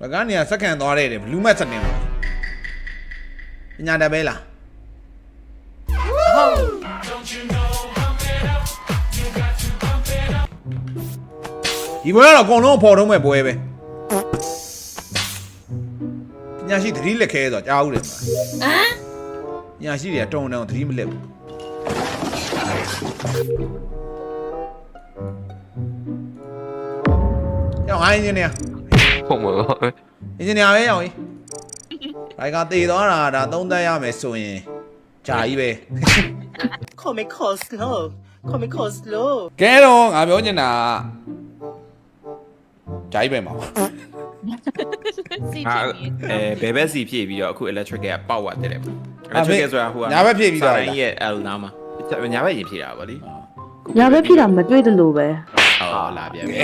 ဘကနေကစက္ကန့်သွားတဲ့တယ်ဘလူးမတ်စတင်ပါပညာတတ်ပဲလားဒီဘွဲကတော့အကုန်လုံးပေါ်တော့မဲ့ပွဲပဲပညာရှိသတိလက်ခဲဆိုတော့ကြားဦးတယ်မလားဟမ်ပညာရှိတွေကတုံတုံသတိမလက်ဘူးရောက်ဟိုင်းအင်ဂျင်နီ ယာဟုတ်မှာပါအင်ဂျင်နီယာပဲရောက်ရင်ဘိုင်ကတေသွားတာဒါသုံးသက်ရမယ်ဆိုရင်ဂျာကြီးပဲ Come slow. Come slow. ကဲတော့ငါပြောချင်တာဂျာကြီးပဲမှာစီအာချင်ပြီအဲဘယ်ဘက်စီဖြည့်ပြီးတော့အခု electric ကပေါက်သွားတယ်ပေါ့အာဘယ် electric ဆိုတာဟိုကညာဘက်ဖြည့်ပြီးသွားတယ်စာတိုင်းရဲ့ L နားမှာညာဘက်ရင်ဖြည့်တာပါလေညာဘက်ဖြစ်တာမတွေ့တယ်လို့ပဲဟောလာပြန်ပြီ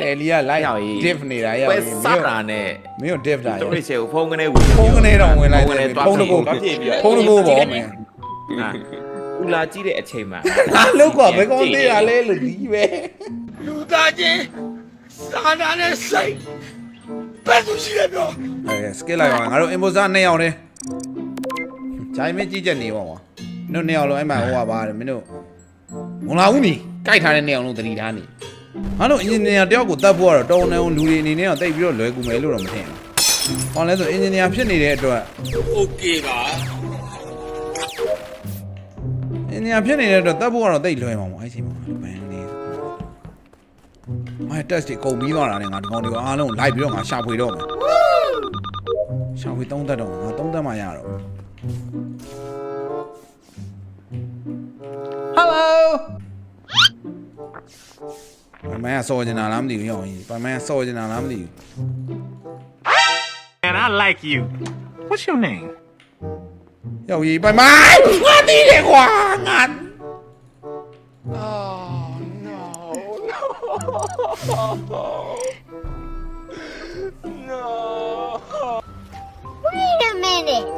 တယ်လီကလိုက်ရောက်ရေး div နေတာရောက်ပဲရင်စတာနဲ့မင်းတို့ div တာတို့ရောရချေကိုဖုန်းကနေဝင်ဖုန်းကနေတော့ဝင်လိုက်တယ်ဖုဖုန်းတကူသွားဖြည့်ပြီးတော့ဖုန်းတကူပေါ့မယ်အာဦးလာကြည့်တဲ့အချိန်မှာဟာလုတ်ကွာဘယ်ကောင်းသေးတာလဲလို့ဒီပဲလူသားချင်းစာနာနဲ့စိတ်ဘယ်သူရှိလဲပြောအဲ skill လိုက်ပါငါတို့ imposter နှစ်ယောက်တည်းဂျိုင်းမကြီးချက်နေပါကွာမင်းတို့နှစ်ယောက်လုံးအဲ့မှာဟိုပါပါတယ်မင်းတို့မလာဘူးမီကြိုက်ထားတဲ့နှစ်ယောက်လုံးသတိထားနေ ငါတို့ engineer တယောက်ကိုတတ်ဖို့ကတော့တော်နေအောင်လူတွေအနေနဲ့တော့တိတ်ပြီးတော့လွယ်ကူမယ်လို့တော့မထင်ဘူး။ဟောလဲဆို engineer ဖြစ်နေတဲ့အတွက် โอเคပါ engineer ဖြစ်နေတဲ့အတွက်တတ်ဖို့ကတော့တိတ်လွယ်မှာမဟုတ်အဲ့ချိန်မှာဘန်နေမိုင် test တွေကုန်ပြီးသွားတာနဲ့ငါဒီကောင်တွေကအားလုံးလိုက်ပြီးတော့ငါရှာဖွေတော့မယ်ရှာဖွေသုံးသက်တော့ငါသုံးသက်မှရတော့ ပမန်ကစော်ကျင်တာလားမသိဘူးရောက်ရင်ပမန်ကစော်ကျင်တာလားမသိဘူး And I like you. What's your name? ရောက်ရင်ပမန်ငါသိတယ်ကွာငါ Wait a minute.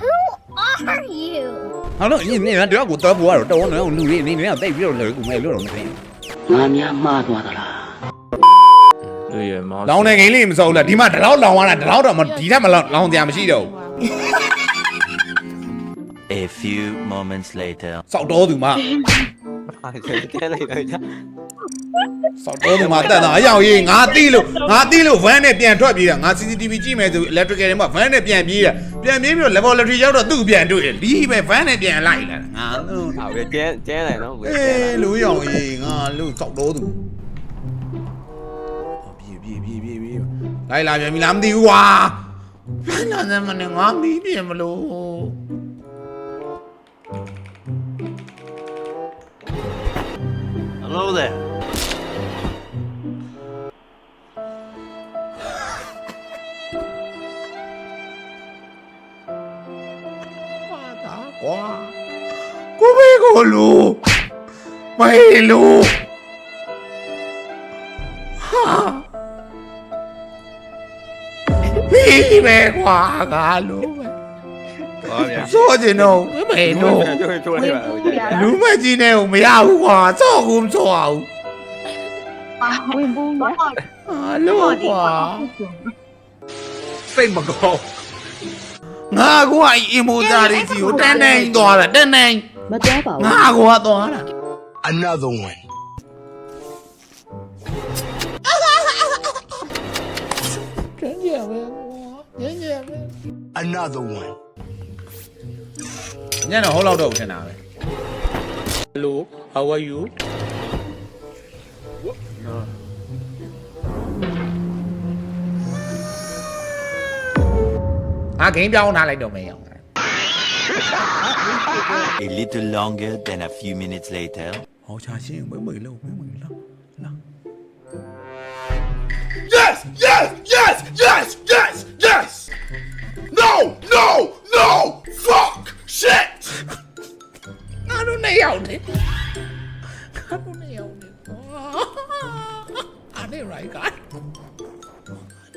Who are you? ဟောလို့ညနေကတော့ကိုတော့ဘောကတော့တော်တော်လူတွေအနေနဲ့တိတ်ပြီးတော့လွ ယ်ကူမယ်လို့တော့မသိဘူးသူရမောင်လောင်းတဲ့ဂိမ်းလေးမစောဘူးလားဒီမှာဒီလောက်လောင်းသွားတာဒီလောက်တော့မဒီထက်မလောင်းလောင်းကြမရှိတော့ဘူး A few moments later. စောက်တော်သူမတဲလိုက်တော့ကြာစောက်တော်သူမတက်တာအရောက်ရေးငါတီးလို့ငါတီးလို့ van နဲ့ပြန်ထွက်ပြေးတာငါ CCTV ကြည့်မယ်ဆို electrical တွေမှာ van နဲ့ပြန်ပြေးတာပြန်ပြေးပြီးတော့ laboratory ရောက်တော့သူ့ကိုပြန်တွေ့တယ်လီးပဲ van နဲ့ပြန်လိုက်လာ ငါသူ့ဟာပဲကျဲကျဲလိုက်နော်ဝေးအေကျဲလိုးက်လူရောက်ရေးငါလူစောက်တော်သူပြေးပြေးပြေးပြေးပြေးလိုက်လာပြန်ပြီလားမသိဘူးကွာလိုက်လာတယ်မနဲ့ငါမီးပြင်မလို့ Hello there. မေးလူဟာပြီးပဲကွာငါလူပဲဟောဗျာစောကျင်တော့မေးလူချိုးချိုးလိုက်ပါဦးကြာလူမကြီးနဲ့ကိုမရဘူးကွာစောကူမစောအောင်ဝင်ဘူးရဟာလို့ကွာစိတ်မကောင်းငါကွာအင်မိုဇာရီစီကိုတန်းတန်းသွားတာတန်းတန်းမသွားပါဘူးငါကွာသွားတာ another one ကျင်းကြပဲကွာကျင်းကြပဲ another one ညနေဟုတ်လောက်တော့ထင်တာပဲ hello how are you အာဂိမ်းပြောင်းထားလိုက်တော့မင်းအောင် A little longer than a few minutes later. ဟောချာရှင်းမွေးမွေးလုံးမွေးမွေးလုံးလာ yes yes yes yes yes yes no no no fuck shit ငါတို့နှစ်ယောက်နေငါတို့နှစ်ယောက်နေအာနေရိုက်ကာ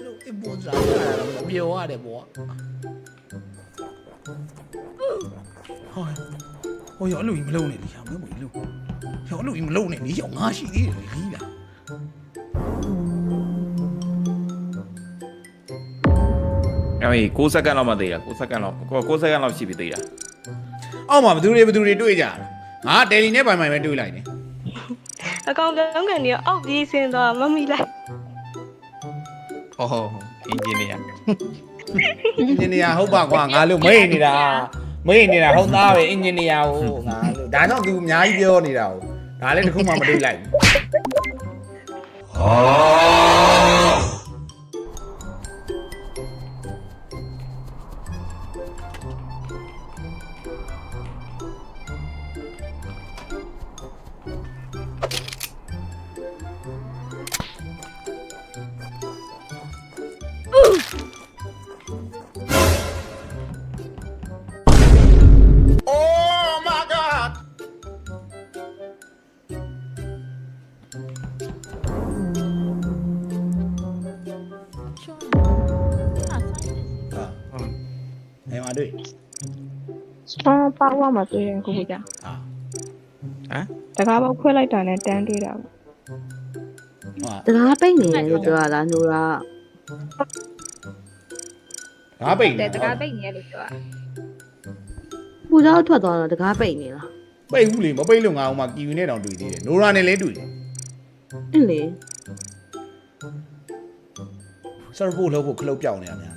လို့အပေါ်စားရတာမပြောရတယ်ဘောဟောဟိုရောလူ ရောလူကြီးမလုံးနဲ့ဒီရောငါရှိသေးတယ်လီးလာအဲ့မေ6စက္ကန့်လောက်မှသေးတာ6စက္ကန့်လောက်6စက္ကန့်လောက်ရှိပြီသေးတာအောက်မှာဘယ်သူတွေဘယ်သူတွေတွေ့ကြတာငါတယ်လီနဲ့ပိုင်ပိုင်ပဲတွေ့လိုက်နေအကောင်ပြောင်းကန်နေအောက်ပြေးစင်းသွားမမီလိုက်ဟောအင်ဂျင်နီယာအင်ဂျင်နီယာဟုတ်ပါကွာငါလို့မေ့နေတာမေ့နေတာဟုတ်သားပဲအင်ဂျင်နီယာကိုငါလို့ဒါကြောင့်သူအများကြီးပြောနေတာကို ဒါလည်း အဲ့မှာတွေ့အော်ပါဝါမှာတွေ့ရင်ကိုကိုကြဟာတကားပေါက်ခွဲလိုက်တာနဲ့တန်းတွေ့တာပေါ့ဟာတကားပိတ်နေတယ်လို့ပြောတာနိုရာငါပိတ်တဲ့တကားပိတ်နေရလို့ပြောတာပူဇောက်ထွက်သွားတော့တကားပိတ်နေလားပိတ်ဘူးလေမပိတ်လို့ငါအောင်မကီယူနဲ့တောင်တွေ့သေးတယ်နိုရာနဲ့လည်းတွေ့တယ်အင်းလေဆာဖို့လို့ဖို့ခလုတ်ပြောင်းနေတာများ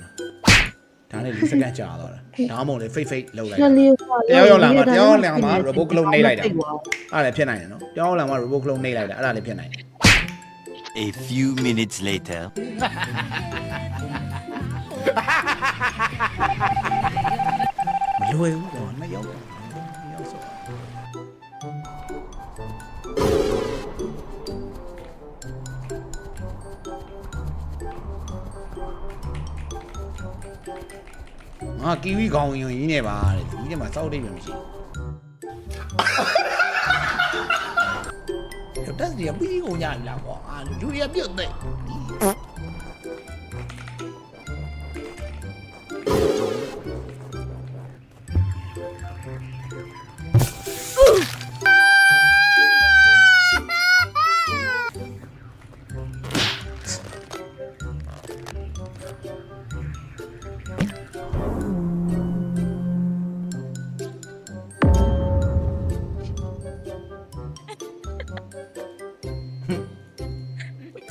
လားဒါနဲ့၄စက္ကန့်ကြာသွားတာဒါမှမဟုတ်လေဖိတ်ဖိတ်လောက်လိုက်ချက်လေးကတယောက်ရောက်လာမှာတယောက်ရောက်လာမှာ robot clone နှိပ်လိုက်တာအဲ့ဒါလည်းဖြစ်နိုင်တယ်နော်တယောက်ရောက်လာမှာ robot clone နှိပ်လိုက်တာအဲ့ဒါလည်းဖြစ်နိုင်တယ် A few minutes later. မလွယ်ဘူး ကီဝီခေါင်းယွန်ကြီးနေပါတဲ့ဒီထဲမှာစောက်တိတ်ပဲမရှိဘူးတော့တက်စီကပြီးကုန်ကြပြီလားကွာအာလူတွေကပြုတ်တဲ့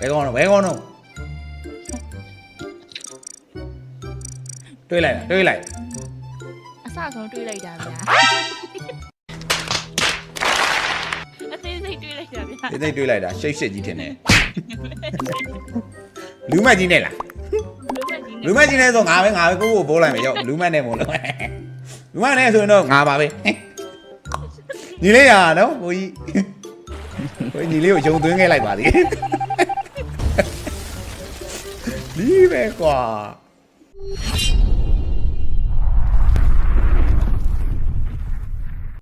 ဘယ်ကောင်းတော့ဘယ်ကောင်းတော့တွေးလိုက်တာတွေးလိုက်အစဆုံးတွေးလိုက်တာဗျာအသေးစိတ်တွေးလိုက်တာဗျာဒီသိတွေးလိုက်တာရှိတ်ရှစ်ကြီးထင်တယ်လူမကြီးနဲ့လားလူမကြီးနဲ့လူမကြီးနဲ့ဆိုငါပဲငါပဲကိုကိုပိုးလိုက်မယ်ရောက်လူမနဲ့မို့လို့လူမနဲ့ဆိုရင်တော့ငါပါပဲညီလေးရနော်ကိုကြီးကိုညီလေးကိုယုံသွင်းခဲ့လိုက်ပါသေး ဒီပဲကွာ